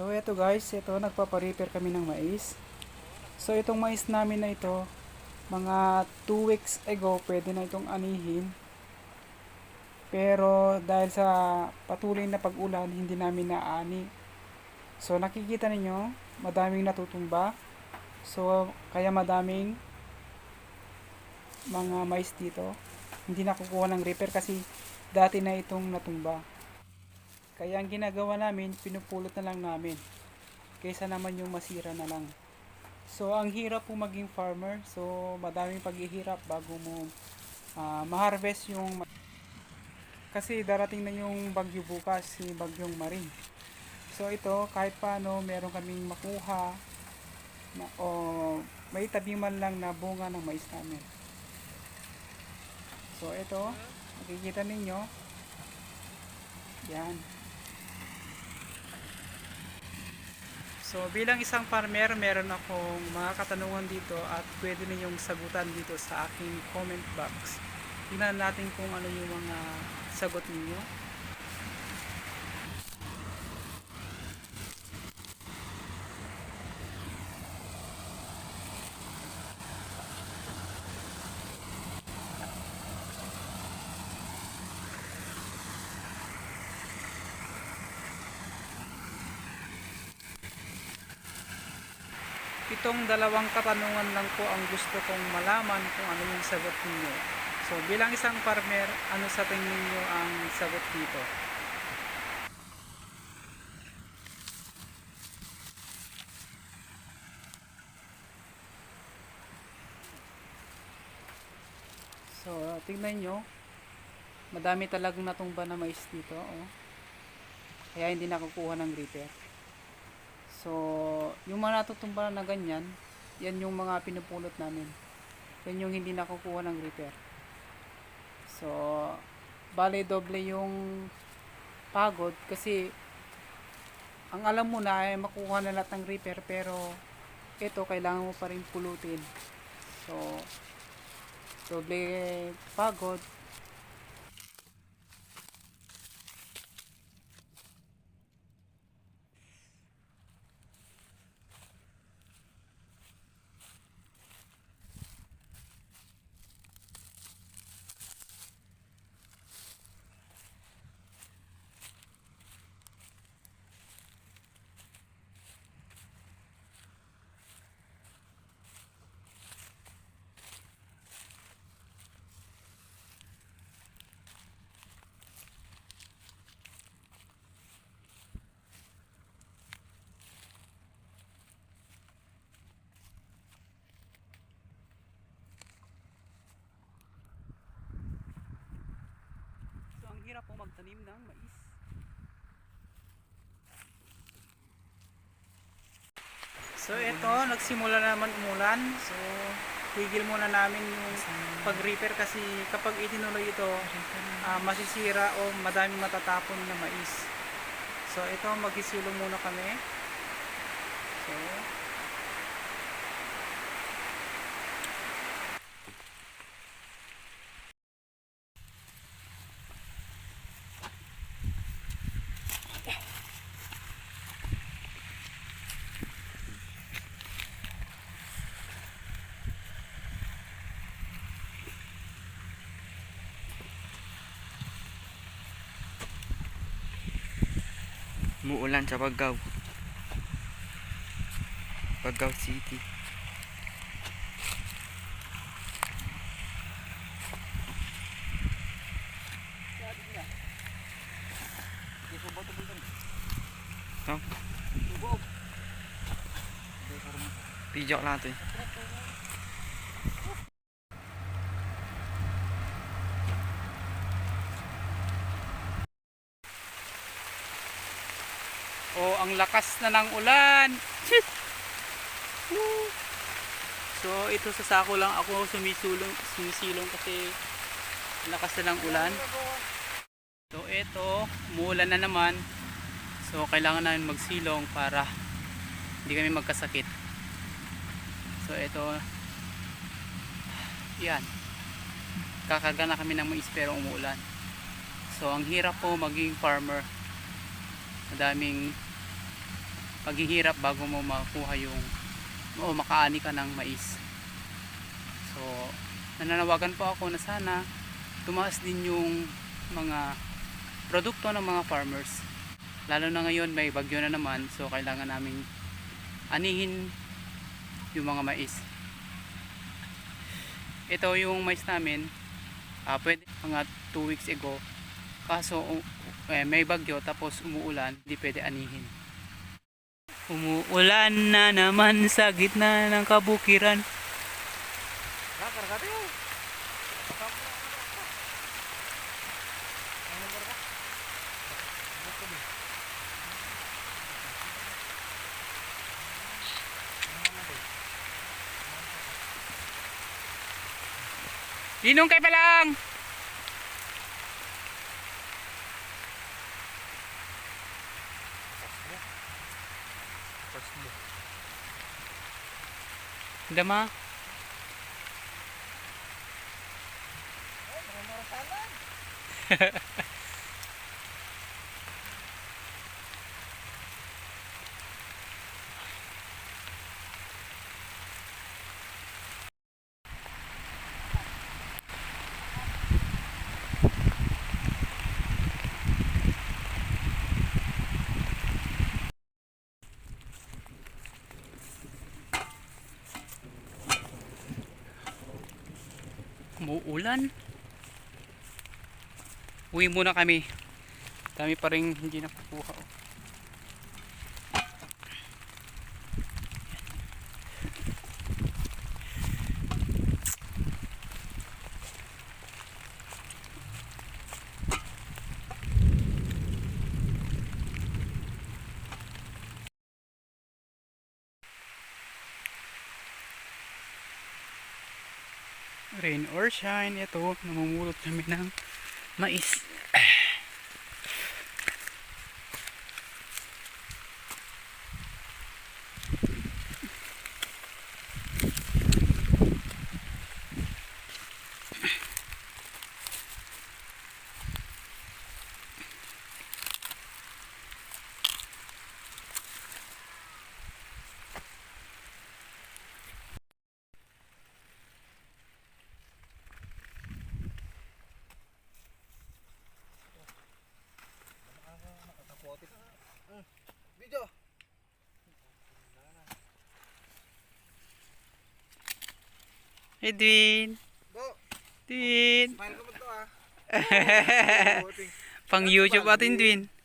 So ito guys, ito nagpapa-repair kami ng mais. So itong mais namin na ito, mga 2 weeks ago pwede na itong anihin. Pero dahil sa patuloy na pag-ulan, hindi namin naani. So nakikita ninyo, madaming natutumba. So kaya madaming mga mais dito. Hindi nakukuha ng repair kasi dati na itong natumba. Kaya ang ginagawa namin, pinupulot na lang namin. Kaysa naman yung masira na lang. So, ang hirap po maging farmer. So, madaming paghihirap bago mo ah, ma-harvest yung... Kasi darating na yung bagyo bukas, si bagyong maring. So, ito, kahit paano, meron kaming makuha na, o may tabi man lang na bunga ng mais namin. So, ito, makikita ninyo. Yan. So bilang isang farmer, meron akong mga katanungan dito at pwede ninyong sagutan dito sa aking comment box. Tingnan natin kung ano yung mga sagot ninyo. Itong dalawang katanungan lang po ang gusto kong malaman kung ano yung sagot ninyo. So bilang isang farmer, ano sa tingin niyo ang sagot dito? So tingnan nyo, madami talagang natumba na mais dito. Oh. Kaya hindi nakukuha ng repair. So, yung mga natutumba na ganyan, yan yung mga pinupulot namin. Yan yung hindi nakukuha ng repair. So, bale doble yung pagod kasi ang alam mo na ay makuha na lahat ng repair pero ito kailangan mo pa rin pulutin. So, doble pagod. Ang hirap po magtanim ng mais. So, ito, nagsimula na naman umulan. So, tigil muna namin yung pag-repair kasi kapag itinuloy ito, ah, masisira o madaming matatapon na mais. So, ito, magsisilong muna kami. So, Muulan sa Pagaw Pagaw City Không. Đi dọ la tôi ang lakas na ng ulan. So, ito sa sako lang ako sumisulong, sumisilong kasi lakas na ng ulan. So, ito, umuulan na naman. So, kailangan namin magsilong para hindi kami magkasakit. So, ito, yan. Kakarga kami ng mais pero umuulan. So, ang hirap po maging farmer madaming paghihirap bago mo makuha yung o makaani ka ng mais. So, nananawagan po ako na sana tumaas din yung mga produkto ng mga farmers. Lalo na ngayon may bagyo na naman so kailangan naming anihin yung mga mais. Ito yung mais namin. ah pwede mga 2 weeks ago. Kaso eh, may bagyo tapos umuulan, hindi pwede anihin. Umuulan na naman sa gitna ng kabukiran. Linong kay pa Dama. Umuulan. Uwi muna kami. Dami pa rin hindi nakukuha. oh. Rain or shine, ito, namumulot kami ng mais. Edwin! Do. Edwin! To ah. Pang YouTube atin, Edwin.